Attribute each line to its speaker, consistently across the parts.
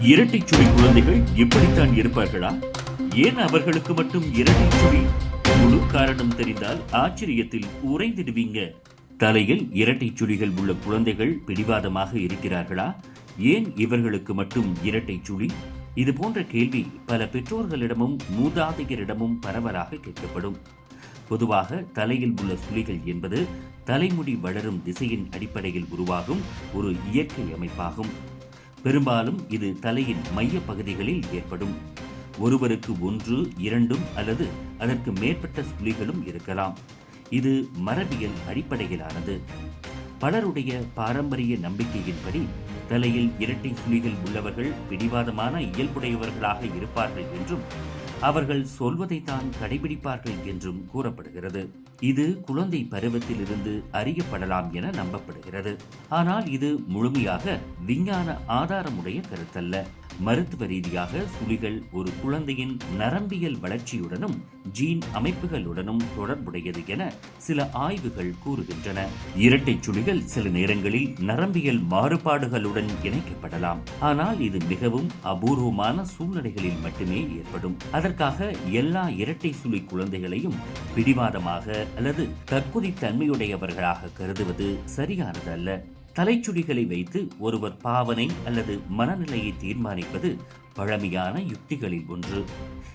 Speaker 1: இரட்டை சுழி குழந்தைகள் இப்படித்தான் இருப்பார்களா? ஏன் அவர்களுக்கு மட்டும் இரட்டை சுழி? முழு காரணம் தெரிந்தால் ஆச்சரியத்தில் உறைந்திடுவீங்க. தலையில் இரட்டை சுழிகள் உள்ள குழந்தைகள் பிடிவாதமாக இருக்கிறார்களா? ஏன் இவர்களுக்கு மட்டும் இரட்டை சுழி? இது போன்ற கேள்வி பல பெற்றோர்களிடமும் மூதாதையரிடமும் பரவலாக கேட்கப்படும். பொதுவாக தலையில் உள்ள சுழிகள் என்பது தலைமுடி வளரும் திசையின் அடிப்படையில் உருவாகும் ஒரு இயற்கை அமைப்பாகும். பெரும்பாலும் இது தலையின் மைய பகுதிகளில் ஏற்படும். ஒருவருக்கு ஒன்று இரண்டும் அல்லது அதற்கு மேற்பட்ட சுழிகளும் இருக்கலாம். இது மரபியல் அடிப்படையிலானது. பலருடைய பாரம்பரிய நம்பிக்கையின்படி தலையில் இரட்டை சுழிகள் உள்ளவர்கள் பிடிவாதமான இயல்புடையவர்களாக இருப்பார்கள் என்றும் அவர்கள் சொல்வதைத்தான் கடைபிடிப்பார்கள் என்றும் கூறப்படுகிறது. இது குழந்தை பருவத்திலிருந்து அறியப்படலாம் என நம்பப்படுகிறது. ஆனால் இது முழுமையாக விஞ்ஞான ஆதாரமுடைய கருத்தல்ல. மருத்துவ ரீதியாக சுழிகள் ஒரு குழந்தையின் நரம்பியல் வளர்ச்சியுடனும் ஜீன் அமைப்புகளுடனும் தொடர்புடையது என சில ஆய்வுகள் கூறுகின்றன. இரட்டை சுழிகள் சில நேரங்களில் நரம்பியல் மாறுபாடுகளுடன் இணைக்கப்படலாம். ஆனால் இது மிகவும் அபூர்வமான சூழ்நிலைகளில் மட்டுமே ஏற்படும். அதற்காக எல்லா இரட்டை சுழி குழந்தைகளையும் பிடிவாதமாக அல்லது தற்குறி தன்மையுடையவர்களாக கருதுவது சரியானது அல்ல தலைச்சுடிகளை வைத்து ஒருவர் பாவனை அல்லது மனநிலையை தீர்மானிப்பது பழமையான யுக்திகளில் ஒன்று.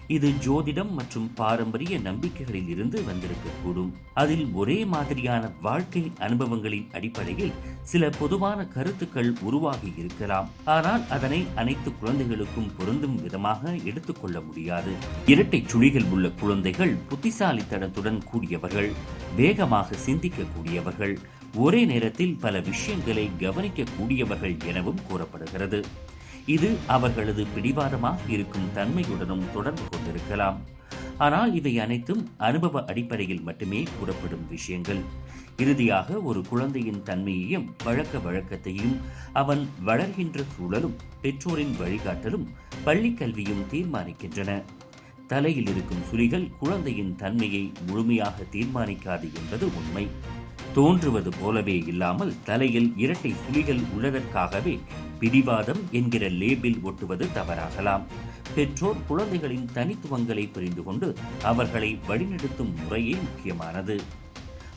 Speaker 1: இது ஜோதிடம் மற்றும் பாரம்பரிய நம்பிக்கைகளில் இருந்து வந்திருக்கக்கூடும். அதில் ஒரே மாதிரியான வாழ்க்கை அனுபவங்களின் அடிப்படையில் சில பொதுவான கருத்துக்கள் உருவாகி இருக்கலாம். ஆனால் அதனை அனைத்து குழந்தைகளுக்கும் பொருந்தும் விதமாக எடுத்துக்கொள்ள முடியாது. இரட்டை சுழிகள் உள்ள குழந்தைகள் புத்திசாலித்தனத்துடன் கூடியவர்கள் வேகமாக சிந்திக்கக்கூடியவர்கள் ஒரே நேரத்தில் பல விஷயங்களை கவனிக்கக்கூடியவர்கள் எனவும் கூறப்படுகிறது. இது அவர்களது பிடிவாதமாக இருக்கும் தன்மையுடனும் தொடர்பு கொண்டிருக்கலாம். ஆனால் இவை அனைத்தும் அனுபவ அடிப்படையில் மட்டுமே கூறப்படும் விஷயங்கள். இறுதியாக ஒரு குழந்தையின் தன்மையையும் பழக்க வழக்கத்தையும் அவன் வளர்கின்ற சூழலும் பெற்றோரின் வழிகாட்டலும் பள்ளிக் கல்வியும் தீர்மானிக்கின்றன. தலையில் இருக்கும் சுரிகள் குழந்தையின் தன்மையை முழுமையாக தீர்மானிக்காது என்பது உண்மை. தோன்றுவது போலவே இல்லாமல் தலையில் இரட்டை சுழிகள் உள்ளதற்காகவே பிடிவாதம் என்கிற லேபிள் ஒட்டுவது தவறாகலாம். பெற்றோர் குழந்தைகளின் தனித்துவங்களை புரிந்து கொண்டு அவர்களை வழிநடத்தும் முறையே முக்கியமானது.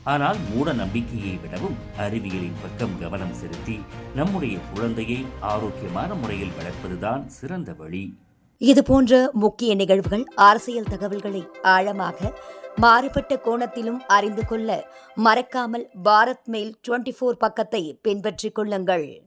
Speaker 1: ஆனால் மூட நம்பிக்கையை விடவும் அறிவியலின் பக்கம் கவனம் செலுத்தி நம்முடைய குழந்தையை ஆரோக்கியமான முறையில் வளர்ப்பதுதான் சிறந்த வழி.
Speaker 2: இது போன்ற முக்கிய நிகழ்வுகள் அரசியல் தகவல்களை ஆழமாக மாறுபட்ட கோணத்திலும் அறிந்து கொள்ள மறக்காமல் பாரத் மெயில் டுவெண்ட்டி ஃபோர் பக்கத்தை பின்பற்றிக் கொள்ளுங்கள்.